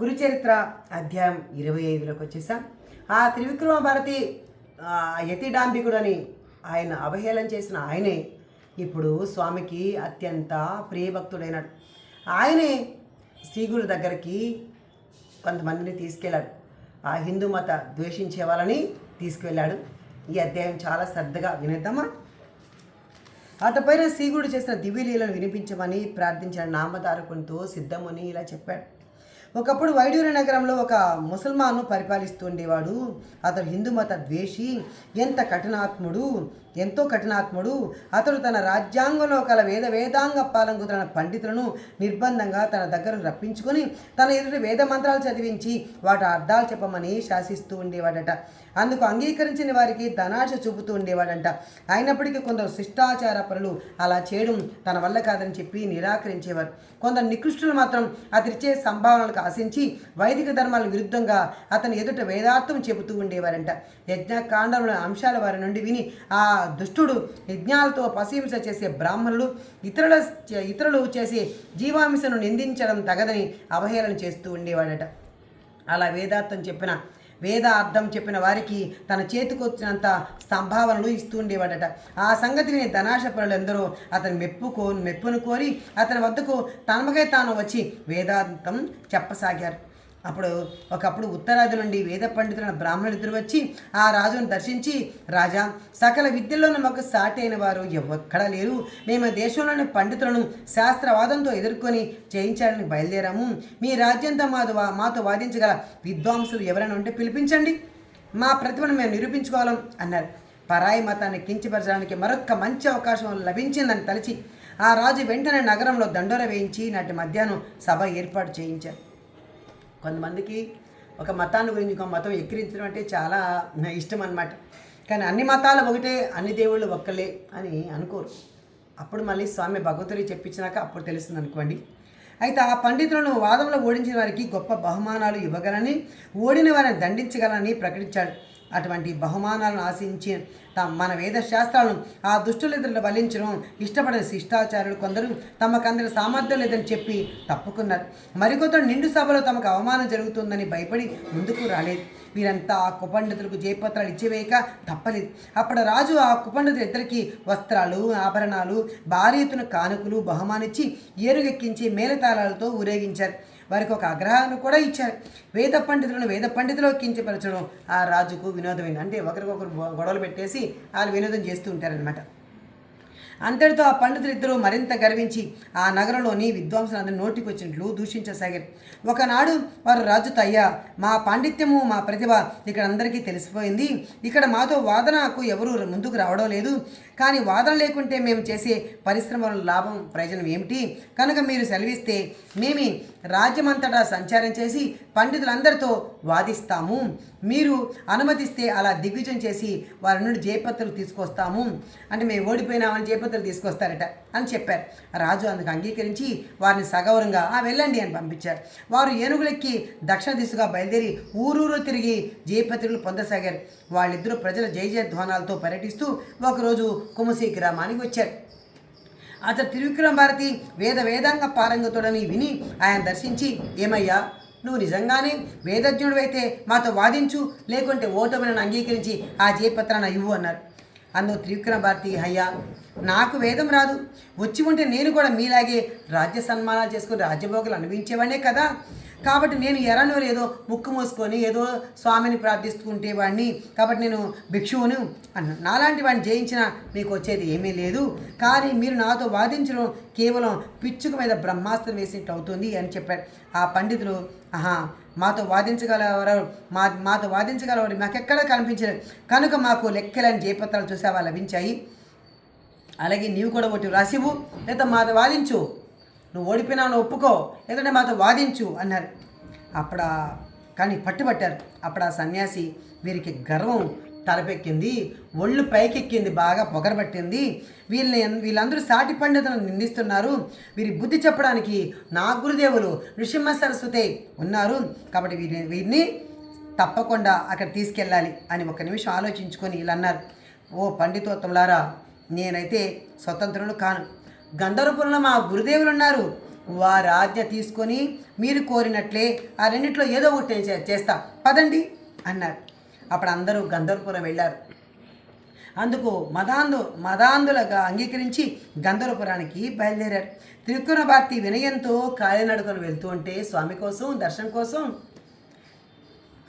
గురుచరిత్ర అధ్యాయం ఇరవై ఐదులోకి వచ్చేసాం. ఆ త్రివిక్రమ భారతి యతిడాంబికుడు అని ఆయన అవహేళన చేసిన ఆయనే ఇప్పుడు స్వామికి అత్యంత ప్రియభక్తుడైనాడు. ఆయనే శ్రీగురు దగ్గరికి కొంతమందిని తీసుకెళ్ళాడు. ఆ హిందూ మత ద్వేషించే వాళ్ళని తీసుకువెళ్ళాడు ఈ అధ్యాయం చాలా శ్రద్ధగా వినేద్దామా? అతపైన శ్రీగుడు చేసిన దివ్యలీలను వినిపించమని ప్రార్థించిన నామధారకునితో సిద్ధముని ఇలా చెప్పాడు. ఒకప్పుడు వైడూరి నగరంలో ఒక ముసల్మాను పరిపాలిస్తుండేవాడు. అతడు హిందూ మత ద్వేషి ఎంత కఠినాత్ముడు ఎంతో కఠినాత్ముడు. అతడు తన రాజ్యాంగంలో కల వేద వేదాంగ పాలంగుతున్న పండితులను నిర్బంధంగా తన దగ్గరకు రప్పించుకొని తన ఎదుటి వేద మంత్రాలు చదివించి వాటి అర్థాలు చెప్పమని శాసిస్తూ ఉండేవాడట. అందుకు అంగీకరించిన వారికి ధనాశ చూపుతూ ఉండేవాడంట. అయినప్పటికీ కొందరు శిష్టాచార పరులు అలా చేయడం తన వల్ల కాదని చెప్పి నిరాకరించేవారు. కొందరు నికృష్టులు మాత్రం అతనిచ్చే సంభావనలకు ఆశించి వైదిక ధర్మాల విరుద్ధంగా అతని ఎదుట వేదార్థం చెబుతూ ఉండేవారంట. యజ్ఞకాండంలో అంశాల వారి నుండి విని ఆ దుష్టుడు యజ్ఞాలతో పశుహింస చేసే బ్రాహ్మణులు ఇతరుల ఇతరులు చేసే జీవాంశను నిందించడం తగదని అవహేళన చేస్తూ ఉండేవాడట. అలా వేదార్థం చెప్పిన వేద అర్థం చెప్పిన వారికి తన చేతికొచ్చినంత సంభావనలు ఇస్తూ ఉండేవాడట. ఆ సంగతి విని ధనాశపరులు ఎందరో అతని మెప్పుకో మెప్పును కోరి అతని వద్దకు తనమకై తాను వచ్చి వేదాంతం చెప్పసాగారు. అప్పుడు ఒకప్పుడు ఉత్తరాది నుండి వేద పండితులైన బ్రాహ్మణులు ఇద్దరు వచ్చి ఆ రాజును దర్శించి రాజా సకల విద్యల్లోనూ మాకు సాటి అయిన వారు ఎక్కడా లేరు. మేము దేశంలోని పండితులను శాస్త్రవాదంతో ఎదుర్కొని చేయించాలని బయలుదేరాము. మీ రాజ్యంతో మాతో వా- మాతో వాదించగల విద్వాంసులు ఎవరైనా ఉంటే పిలిపించండి. మా ప్రతిభను మేము నిరూపించుకోవాలం అన్నారు. పరాయి మతాన్ని కించపరచడానికి మరొక మంచి అవకాశం లభించిందని తలచి ఆ రాజు వెంటనే నగరంలో దండోర వేయించి నాటి మధ్యాహ్నం సభ ఏర్పాటు చేయించారు. కొంతమందికి ఒక మతాన్ని గురించి ఇంకో మతం ఎక్కిరించడం అంటే చాలా ఇష్టం అనమాట కానీ అన్ని మతాలు ఒకటే అన్ని దేవుళ్ళు ఒక్కలే అని అనుకోరు. అప్పుడు మళ్ళీ స్వామి భగవతుడి చెప్పించినాక అప్పుడు తెలుస్తుంది అనుకోండి. అయితే ఆ పండితులను వాదంలో ఓడించిన వారికి గొప్ప బహుమానాలు ఇవ్వగలని ఓడిన వారిని దండించగలని ప్రకటించాడు. అటువంటి బహుమానాలను ఆశించి త- మన వేద శాస్త్రాలను ఆ దుష్టులెదురు బలించడం ఇష్టపడని శిష్టాచారులు కొందరు తమకందరి సామర్థ్యం లేదని చెప్పి తప్పుకున్నారు. మరికొందరు నిండు సభలో తమకు అవమానం జరుగుతుందని భయపడి ముందుకు రాలేదు. వీరంతా ఆ కుపండితులకు జయపత్రాలు ఇచ్చివేయక తప్పలేదు. అప్పుడు రాజు ఆ కుపండితులు ఇద్దరికి వస్త్రాలు ఆభరణాలు భారీ ఎత్తున కానుకలు బహుమానిచ్చి ఏరుగెక్కించి మేలతాళాలతో ఊరేగించారు. వారికి ఒక అగ్రహాన్ని కూడా ఇచ్చారు. వేద పండితులను వేద పండితులు కించపరచడం ఆ రాజుకు వినోదమైన అంటే ఒకరికొకరు గొడవలు పెట్టేసి వాళ్ళు వినోదం చేస్తూ ఉంటారనమాట అంతటితో ఆ పండితులు ఇద్దరు మరింత గర్వించి ఆ నగరంలోని విద్వాంసులందరూ నోటికి వచ్చినట్లు దూషించసాగారు ఒకనాడు వారు రాజుతో అయ్యా మా పాండిత్యము మా ప్రతిభ ఇక్కడ అందరికీ తెలిసిపోయింది. ఇక్కడ మాతో వాదనకు ఎవరు ముందుకు రావడం లేదు. కానీ వాదన లేకుంటే మేము చేసే పరిశ్రమల లాభం ప్రయోజనం ఏమిటి? కనుక మీరు సెలవిస్తే మేము రాజ్యమంతటా సంచారం చేసి పండితులందరితో వాదిస్తాము. మీరు అనుమతిస్తే అలా దిగ్విజయం చేసి వారి నుండి జయపత్రులు తీసుకొస్తాము. అంటే మేము ఓడిపోయినామని జయపత్రులు తీసుకొస్తారట అని చెప్పారు. రాజు అందుకు అంగీకరించి వారిని సగౌరంగా ఆ వెళ్ళండి అని పంపించారు. వారు ఏనుగులెక్కి దక్షిణ దిశగా బయలుదేరి ఊరూరు తిరిగి జయపత్రులు పొందసాగారు. వాళ్ళిద్దరూ ప్రజల జయజయధ్వానాలతో పర్యటిస్తూ ఒకరోజు కుమసి గ్రామానికి వచ్చారు. అతడు త్రివిక్రమ భారతి వేద వేదాంగ పారంగతుడని విని ఆయన దర్శించి ఏమయ్యా నువ్వు నిజంగానే వేదజ్ఞుడివైతే మాతో వాదించు లేకుంటే ఓటమిని అంగీకరించి ఆ జయపత్రాన్ని ఇవ్వు అన్నారు. అన్న త్రివిక్రమ భారతి అయ్యా నాకు వేదం రాదు. వచ్చి ఉంటే నేను కూడా మీలాగే రాజ్య సన్మానాలు చేసుకుని రాజ్యభోగులు అనుభవించేవాడే కదా. కాబట్టి నేను ఎరనో లేదో ముక్కు మూసుకొని ఏదో స్వామిని ప్రార్థిస్తుంటే వాడిని కాబట్టి నేను భిక్షువును అన్నాను నాలాంటి వాడిని జయించిన మీకు వచ్చేది ఏమీ లేదు. కానీ మీరు నాతో వాదించడం కేవలం పిచ్చుక మీద బ్రహ్మాస్త్రం వేసినట్టు అవుతుంది అని చెప్పాడు. ఆ పండితులు ఆహా మాతో వాదించగలవారు మా మాతో వాదించగలవారు మాకెక్కడ కనిపించలేదు. కనుక మాకు లెక్కలని జయపత్రాలు చూసావా? లభించాయి. అలాగే నీవు కూడా ఒకటి రాసివు లేదా మాతో వాదించు. నువ్వు ఓడిపోయినావు ఒప్పుకో. లేదంటే మాతో వాదించు అన్నారు. అప్పుడు కానీ పట్టుబట్టారు. అప్పుడు ఆ సన్యాసి వీరికి గర్వం తలపెక్కింది ఒళ్ళు పైకెక్కింది బాగా పొగరబట్టింది. వీళ్ళని వీళ్ళందరూ సాటి పండితులను నిందిస్తున్నారు. వీరి బుద్ధి చెప్పడానికి నా గురుదేవులు నృసింహ సరస్వతి ఉన్నారు. కాబట్టి వీరి వీరిని తప్పకుండా అక్కడ తీసుకెళ్ళాలి అని ఒక నిమిషం ఆలోచించుకొని వీళ్ళు అన్నారు. ఓ పండితోత్తములారా నేనైతే స్వతంత్రుడు కాను. గంధర్వపురంలో మా గురుదేవులు ఉన్నారు. వారి ఆజ్ఞ తీసుకొని మీరు కోరినట్లే ఆ రెండిట్లో ఏదో ఒకటి చే- చేస్తా. పదండి అన్నారు. అప్పుడు అందరూ గంధర్వపురం వెళ్ళారు. అందుకు మదాంధు మదాంధులుగా అంగీకరించి గంధర్వపురానికి బయలుదేరారు. త్రికుణ భారతి వినయంతో కాలినడుకను వెళ్తూ ఉంటే స్వామి కోసం దర్శనం కోసం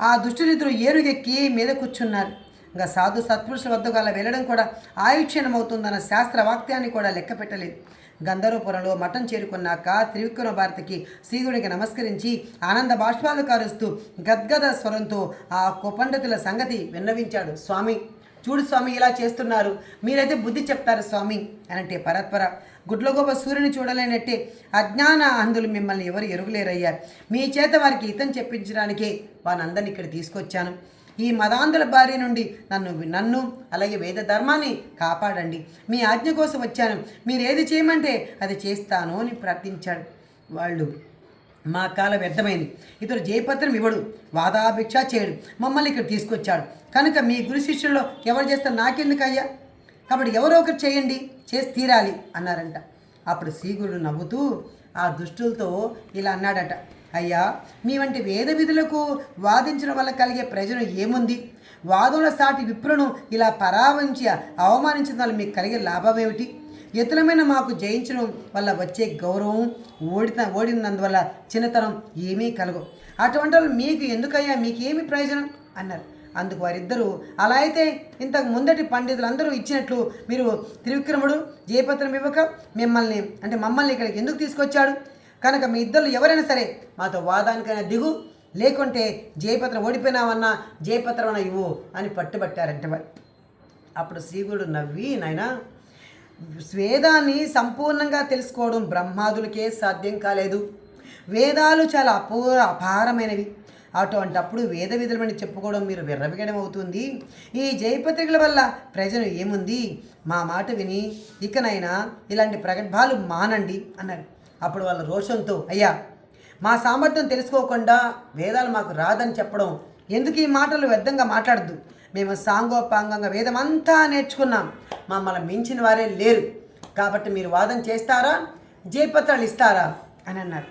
ఆ దుష్టునిద్రు ఏరుగెక్కి మీద కూర్చున్నారు. ఇంకా సాధు సత్పురుషుల వద్దకు అలా వెళ్ళడం కూడా ఆయుక్షణమవుతుందన్న శాస్త్ర వాక్యాన్ని కూడా లెక్క పెట్టలేదు. గంధర్వపురంలో మఠం చేరుకున్నాక త్రివిక్రమ భారతికి శ్రీగుడికి నమస్కరించి ఆనంద బాష్పాలు కారుస్తూ గద్గద స్వరంతో ఆ కుపండితుల సంగతి విన్నవించాడు. స్వామి చూడు స్వామి ఇలా చేస్తున్నారు. మీరైతే బుద్ధి చెప్తారు స్వామి అని అంటే పరత్పర. గుడ్లగోప సూర్యుని చూడలేనట్టే అజ్ఞాన అంధులు మిమ్మల్ని ఎవరు ఎరుగులేరయ్యారు మీ చేత వారికి హితం చెప్పించడానికే వారందరిని ఇక్కడ తీసుకొచ్చాను. ఈ మదాంధుల భార్య నుండి నన్ను నన్ను అలాగే వేద ధర్మాన్ని కాపాడండి. మీ ఆజ్ఞ కోసం వచ్చాను. మీరు ఏది చేయమంటే అది చేస్తాను అని ప్రార్థించాడు. వాళ్ళు మా కాలం వ్యర్థమైంది. ఇతడు జయపత్రం ఇవ్వడు వాదాభిక్ష చేయడు మమ్మల్ని ఇక్కడ తీసుకొచ్చాడు. కనుక మీ గురు శిష్యుల్లో ఎవరు చేస్తారు నాకెందుకయ్యా? కాబట్టి ఎవరో ఒకరు చేయండి చేసి తీరాలి అన్నారంట. అప్పుడు శ్రీగురుడు నవ్వుతూ ఆ దుష్టులతో ఇలా అన్నాడట. అయ్యా మీ వంటి వేద విధులకు వాదించడం వల్ల కలిగే ప్రయోజనం ఏముంది? వాదముల సాటి విప్రును ఇలా పరావించి అవమానించడం వల్ల మీకు కలిగే లాభం ఏమిటి? ఇతరమైన మాకు జయించడం వల్ల వచ్చే గౌరవం ఓడిన ఓడినందువల్ల చిన్నతనం ఏమీ కలగవు. అటువంటి వాళ్ళు మీకు ఎందుకయ్యా? మీకేమి ప్రయోజనం? అన్నారు. అందుకు వారిద్దరూ అలా అయితే ఇంతకు ముందటి పండితులందరూ ఇచ్చినట్లు మీరు త్రివిక్రముడు జయపత్రం ఇవ్వక మిమ్మల్ని అంటే మమ్మల్ని ఇక్కడికి ఎందుకు తీసుకొచ్చాడు? కనుక మీ ఇద్దరు ఎవరైనా సరే మాతో వాదానికైనా దిగు లేకుంటే జయపత్రం ఓడిపోయినావన్నా జయపత్రం అన్న ఇవ్వు అని పట్టుబట్టారంటే అప్పుడు శ్రీగుడు నవ్వి నాయనా వేదాన్ని సంపూర్ణంగా తెలుసుకోవడం బ్రహ్మాదులకే సాధ్యం కాలేదు. వేదాలు చాలా అపూర అపారమైనవి. అటువంటప్పుడు వేద విధులమని చెప్పుకోవడం మీరు విర్రవిగడం అవుతుంది. ఈ జయపత్రికల వల్ల ప్రజలు ఏముంది? మా మాట విని ఇకనైనా ఇలాంటి ప్రగల్భాలు మానండి అన్నారు. అప్పుడు వాళ్ళ రోషంతో అయ్యా మా సామర్థ్యం తెలుసుకోకుండా వేదాలు మాకు రాదని చెప్పడం ఎందుకు ఈ మాటలు వ్యర్థంగా మాట్లాడద్దు? మేము సాంగోపాంగంగా వేదమంతా నేర్చుకున్నాం. మమ్మల్ని మించిన వారే లేరు. కాబట్టి మీరు వాదం చేస్తారా? జయపత్రాలు ఇస్తారా? అని అన్నారు.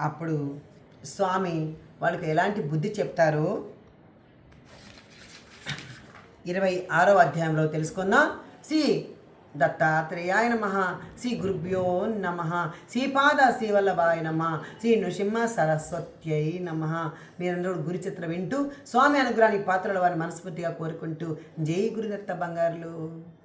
అప్పుడు స్వామి వాళ్ళకి ఎలాంటి బుద్ధి చెప్తారో ఇరవై ఆరో అధ్యాయంలో తెలుసుకున్న సి దత్తాత్రేయాయ నమ. శ్రీ గురుభ్యో నమ. శ్రీపాద శ్రీవల్లభాయ నమ. శ్రీ నృసింహ సరస్వత్యై నమ. మీరందరూ గురుచిత్ర వింటూ స్వామి అనుగ్రహానికి పాత్రల వారిని మనస్ఫూర్తిగా కోరుకుంటూ జై గురుదత్త బంగారులు.